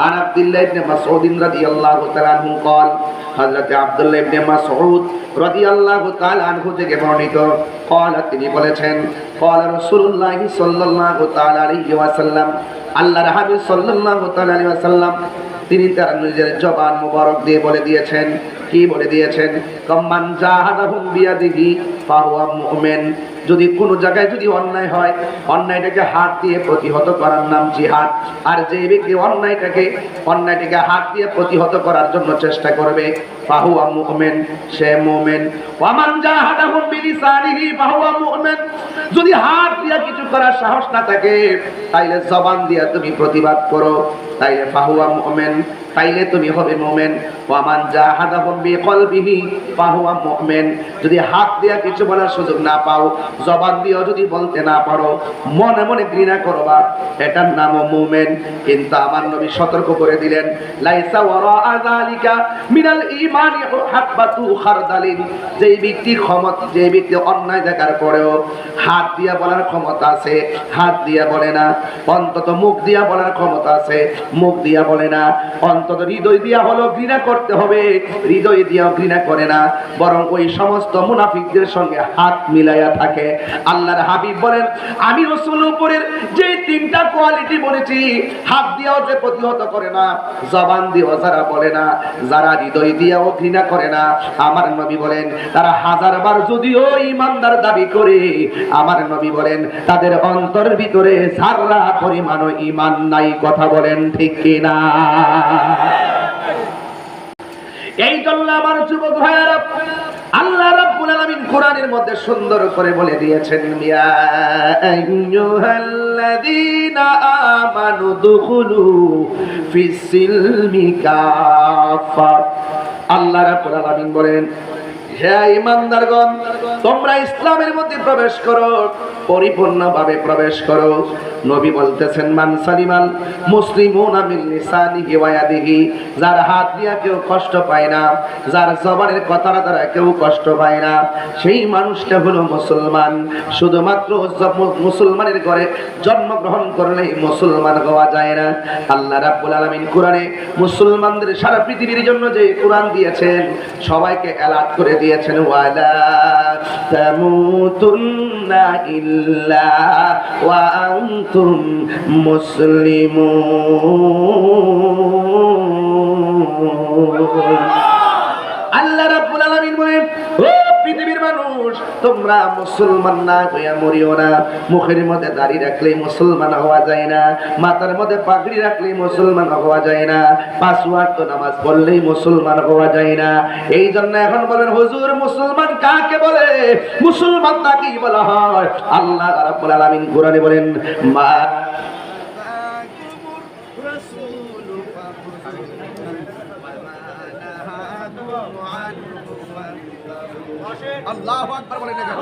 عن عبد الله بن مسعود رضي الله تعالى عنه قال হযরত আব্দুল্লাহ ইবনে মাসউদ রাদিয়াল্লাহু তাআলা আনহু থেকে বর্ণিত قال তিনি বলেছেন قال رسول الله صلى الله تعالى عليه وسلم আল্লাহর হাবিব সাল্লাল্লাহু তাআলা আলাইহি ওয়াসাল্লাম তিনি তার নিজের জবান মুবারক দিয়ে বলে দিয়েছেন কি বলে দিয়েছেন কম্মান জাহাদাহুম বিয়াদিহি ফাহুয়া মুমিন যদি কোনো জায়গায় যদি অন্যায় হয়, অন্যায়টাকে হাত দিয়ে প্রতিহত করার নাম জিহাদ। আর যে ব্যক্তি অন্যায়টাকে অন্যায়টাকে হাত দিয়ে প্রতিহত করার জন্য চেষ্টা করবে, ফাহুয়া মুমিন, সে মুমিন। ওয়ামান জাহাদাহুম বিলিসানিহি, ফাহুয়া যদি হাত দিয়ে কিছু করার সাহস না থাকে, তাইলে জবান দিয়ে তুমি প্রতিবাদ করো, তাইলে ফাহুয়া মুমিন, তাইলে তুমি হবে মুমিন। ওয়ামান জাহাদাহুম বিকলবিহি, ফাহুয়া মুমিন। যদি হাত দিয়া কিছু বলার সুযোগ না পাও জবান দিয়েও যদি বলতে না পারো, মনে মনে ঘৃণা করবা এটার নামও মুমিন। কিন্তু আমার নবী সতর্ক করে দিলেন, লাইসা ওয়ারা যালিকা মিনাল ঈমানি হাব্বাতু খারদালিন। যেই ব্যক্তি ক্ষমতা যে ব্যক্তি অন্যায় দেখার পরেও হাত দিয়া বলার ক্ষমতা আছে, হাত দিয়া বলে না। অন্তত মুখ দিয়া বলার ক্ষমতা আছে, মুখ দিয়া বলে না। অন্তত হৃদয় দিয়া হলো ঘৃণা করতে হবে। হৃদয় দিয়াও ঘৃণা করে না। বরং ওই সমস্ত মুনাফিকদের সঙ্গে হাত মিলাইয়া থাকে। আল্লাহর হাবিব বলেন, আমি রসুল উপরের যে তিনটা কোয়ালিটি বলেছি, হাত দিয়াও যে প্রতিহত করে না, জবান দিয়েও যারা বলে না, যারা হৃদয় দিয়াও ঘৃণা করে না, আমার নবী বলেন, তারা হাজার বার যদিও ইমানদার দাবি করে, আমার নবী বলেন, তাদের অন্তরের ভিতরে সাররা পরিমাণ ইমান নাই, কথা বলেন ঠিক কিনা? এই জন্য আমার যুবক ভাইয়ারা, আল্লাহ রাব্বুল আলামিন কোরআনের মধ্যে সুন্দর করে বলে দিয়েছেন, ইয়া আইয়ুহাল্লাযীনা আমানু দুখুলু ফিস সিলমি কাফা আল্লাহ রাব্বুল আলামিন বলেন হে ইমানদারগণ, তোমরা ইসলামের মধ্যে প্রবেশ করো, পরিপূর্ণভাবে প্রবেশ করো। নবী বলতেছেন, মান সালিমাল মুসলিমুন মিন লিসানিহি ওয়া যার হাত দিয়া কেউ কষ্ট পায় না, যার জবানের কথার দ্বারা কেউ কষ্ট পায় না। সেই মানুষটা হলো মুসলমান। শুধুমাত্র মুসলমানের ঘরে জন্মগ্রহণ করলেই মুসলমান হওয়া যায় না। আল্লাহ রাব্বুল আলামিন কোরআনে মুসলমানদের সারা পৃথিবীর জন্য যে কোরআন দিয়েছেন, সবাইকে অ্যালার্ট করে দিয়েছেন ওয়ালা তামুতুন্না ইল্লা ওয়া আনতুম মুসলিমুন আল্লাহ রাব্বুল আলামিন বলেন ও পৃথিবীর মানুষ, তোমরা মুসলমান না হইয়া মরিও না। মুখের মধ্যে দাড়ি রাখলেই মুসলমান হওয়া যায় না। মাথার মধ্যে পাগড়ি রাখলেই মুসলমান হওয়া যায় না। পাঁচ ওয়াক্ত নামাজ পড়লেই মুসলমান হওয়া যায় না। এই জন্য এখন বলেন, হুজুর, মুসলমান কাকে বলে? মুসলমান তাকেই বলা হয়? আল্লাহ রাব্বুল আলামিন কোরআনে বলেন, মা আল্লাহ আকবার বলেন না?